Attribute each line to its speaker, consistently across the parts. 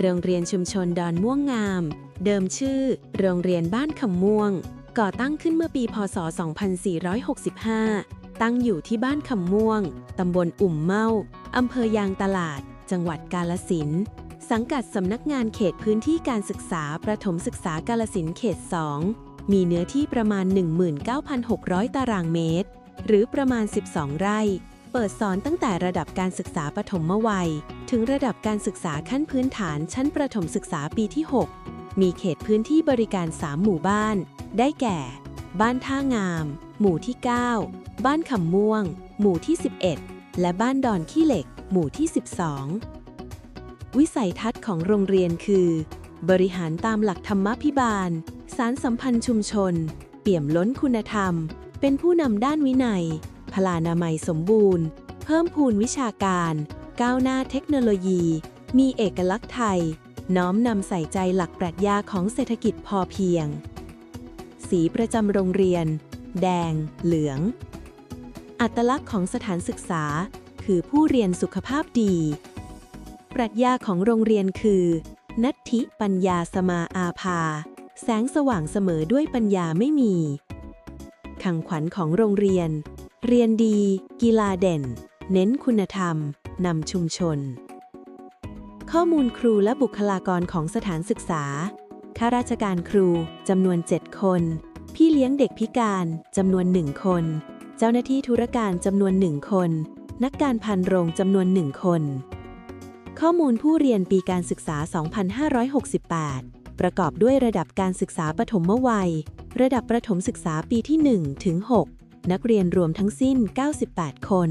Speaker 1: โรงเรียนชุมชนดอนม่วงงาม เดิมชื่อ โรงเรียนบ้านคำม่วง ก่อตั้งขึ้นเมื่อปี พศ 2465 ตั้งอยู่ที่บ้านคำม่วง ตำบลอุ่มเมาอำเภอยางตลาด จังหวัดกาลสิน สังกัดสำนักงานเขตพื้นที่การศึกษาประถมศึกษากาลสินเขต 2 มีเนื้อที่ประมาณ 19,600 ตารางเมตร หรือประมาณ 12 ไร่ เปิดสอนตั้งแต่ระดับการศึกษาปฐมวัย ถึงระดับการศึกษาขั้นพื้นฐานชั้นประถมศึกษาปีที่ 6 มีเขตพื้นที่บริการ 3 หมู่บ้าน ได้แก่ บ้านท่างาม หมู่ที่ 9 บ้านคำม่วง หมู่ที่ 11 และบ้านดอนขี้เหล็ก หมู่ที่ 12 วิสัยทัศน์ของโรงเรียนคือ บริหารตามหลักธรรมพิบาล สารสัมพันธ์ชุมชน เปี่ยมล้นคุณธรรม เป็นผู้นำด้านวินัย พลานามัยสมบูรณ์ เพิ่มพูนวิชาการ ก้าวหน้าเทคโนโลยี มีเอกลักษณ์ไทย น้อมนำใส่ใจหลักปรัชญาของเศรษฐกิจพอเพียง สีประจำโรงเรียน แดง เหลือง อัตลักษณ์ของสถานศึกษา คือผู้เรียนสุขภาพดี ปรัชญาของโรงเรียนคือ นัตถิปัญญาสมาอาภา แสงสว่างเสมอด้วยปัญญาไม่มีขังขวัญของโรงเรียน เรียนดี กีฬาเด่น เน้นคุณธรรม นำชุมชน ข้อมูลครูและบุคลากรของสถานศึกษา ข้าราชการครูจำนวน 7 คน พี่เลี้ยงเด็กพิการจำนวน 1 คน เจ้าหน้าที่ธุรการจำนวน 1 คน นักการพันโรงจำนวน 1 คน ข้อมูลผู้เรียนปีการศึกษา 2568ประกอบด้วยระดับการศึกษาปฐมวัย ระดับประถมศึกษาปีที่ 1 ถึง6 นักเรียนรวมทั้งสิ้น 98 คน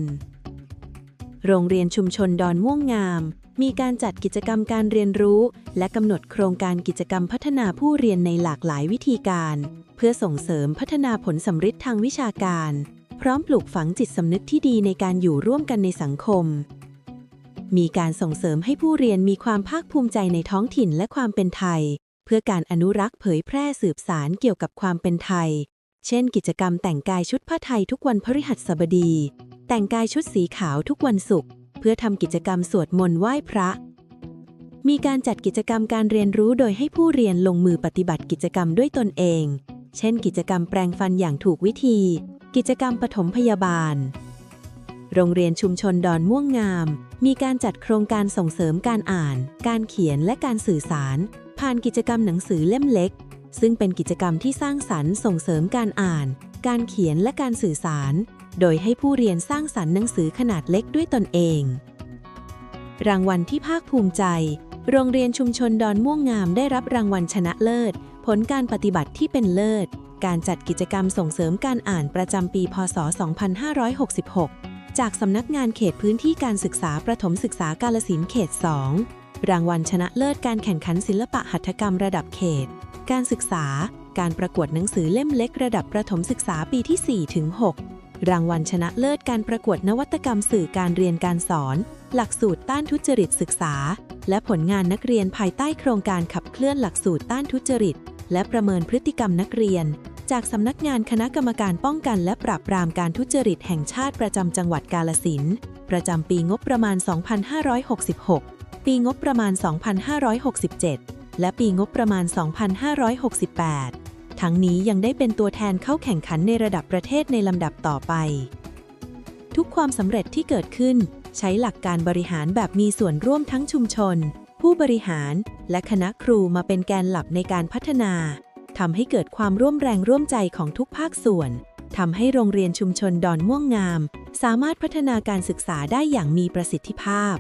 Speaker 1: โรงเรียนชุมชนดอนม่วงงาม มีการจัดกิจกรรมการเรียนรู้ และกำหนดโครงการกิจกรรมพัฒนาผู้เรียนในหลากหลายวิธีการ เพื่อส่งเสริมพัฒนาผลสำฤทธิ์ทางวิชาการ พร้อมปลูกฝังจิตสำนึกที่ดีในการอยู่ร่วมกันในสังคม มีการส่งเสริมให้ผู้เรียนมีความภาคภูมิใจในท้องถิ่นและความเป็นไทย เพื่อการอนุรักษ์เผยแพร่สืบสารเกี่ยวกับความเป็นไทย เช่น กิจกรรมแต่งกายชุดผ้าไทยทุกวันพฤหัสบดี แต่งกายชุดสีขาวทุกวันศุกร์เพื่อทำกิจกรรมสวดมนต์ไหว้พระ มีการจัดกิจกรรมการเรียนรู้โดยให้ผู้เรียนลงมือปฏิบัติกิจกรรมด้วยตนเอง เช่น กิจกรรมแปรงฟันอย่างถูกวิธี กิจกรรมปฐมพยาบาล โรงเรียนชุมชนดอนม่วงงาม มีการจัดโครงการส่งเสริมการอ่าน การเขียนและการสื่อสาร ผ่านกิจกรรมหนังสือเล่มเล็ก ซึ่งเป็นกิจกรรมที่สร้างสรรค์ส่งเสริมการอ่าน การเขียนและการสื่อสาร โดยให้ผู้เรียนสร้างสรรค์หนังสือขนาดเล็กด้วยตนเอง รางวัลที่ภาคภูมิใจ โรงเรียนชุมชนดอนม่วงงามได้รับรางวัลชนะเลิศ ผลการปฏิบัติที่เป็นเลิศ การจัดกิจกรรมส่งเสริมการอ่านประจำปี พศ 2566 จากสำนักงานเขตพื้นที่การศึกษาประถมศึกษากาลสินเขต 2 รางวัลชนะเลิศการแข่งขันศิลปะหัตถกรรมระดับเขต การศึกษา การประกวดหนังสือเล่มเล็กระดับประถมศึกษาปีที่ 4 ถึง 6 รางวัลชนะเลิศการประกวดนวัตกรรมสื่อการเรียนการสอน หลักสูตรต้านทุจริตศึกษา และผลงานนักเรียนภายใต้โครงการขับเคลื่อนหลักสูตรต้านทุจริต และประเมินพฤติกรรมนักเรียน จากสำนักงานคณะกรรมการป้องกัน และปราบปรามการทุจริตแห่งชาติประจำจังหวัดกาลสินประจำปีงบประมาณ 2566 ปีงบประมาณ 2567 และปีงบประมาณ 2568 ทั้งนี้ยังได้เป็นตัวแทนเข้าแข่งขันในระดับประเทศในลำดับต่อไป ทุกความสำเร็จที่เกิดขึ้น ใช้หลักการบริหารแบบมีส่วนร่วมทั้งชุมชน ผู้บริหาร และคณะครูมาเป็นแกนหลักในการพัฒนาทำให้เกิดความร่วมแรงร่วมใจของทุกภาคส่วนทำให้โรงเรียนชุมชนดอนม่วงงาม สามารถพัฒนาการศึกษาได้อย่างมีประสิทธิภาพ